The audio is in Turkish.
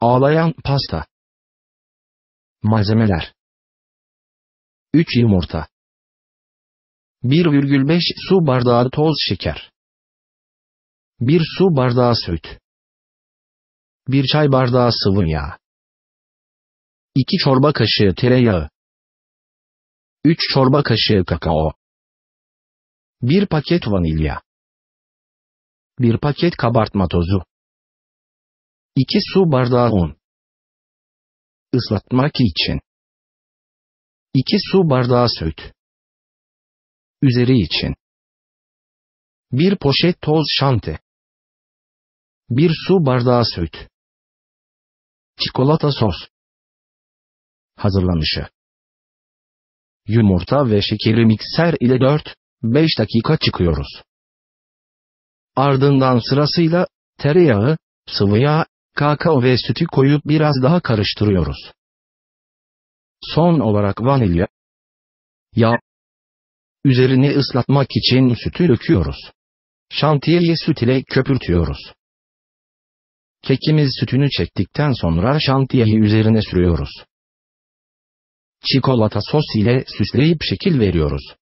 Ağlayan pasta. Malzemeler. 3 yumurta. 1,5 su bardağı toz şeker. 1 su bardağı süt. 1 çay bardağı sıvı yağ. 2 çorba kaşığı tereyağı. 3 çorba kaşığı kakao. 1 paket vanilya. 1 paket kabartma tozu 2 su bardağı un. Islatmak için. 2 su bardağı süt. Üzeri için. 1 poşet toz şanti. 1 su bardağı süt. Çikolata sos. Hazırlanışı. Yumurta ve şekeri mikser ile 4-5 dakika çıkıyoruz. Ardından sırasıyla tereyağı, sıvı yağ, kakao ve sütü koyup biraz daha karıştırıyoruz. Son olarak vanilya, yağ, üzerini ıslatmak için sütü döküyoruz. Şantiyeyi süt ile köpürtüyoruz. Kekimiz sütünü çektikten sonra şantiyeyi üzerine sürüyoruz. Çikolata sos ile süsleyip şekil veriyoruz.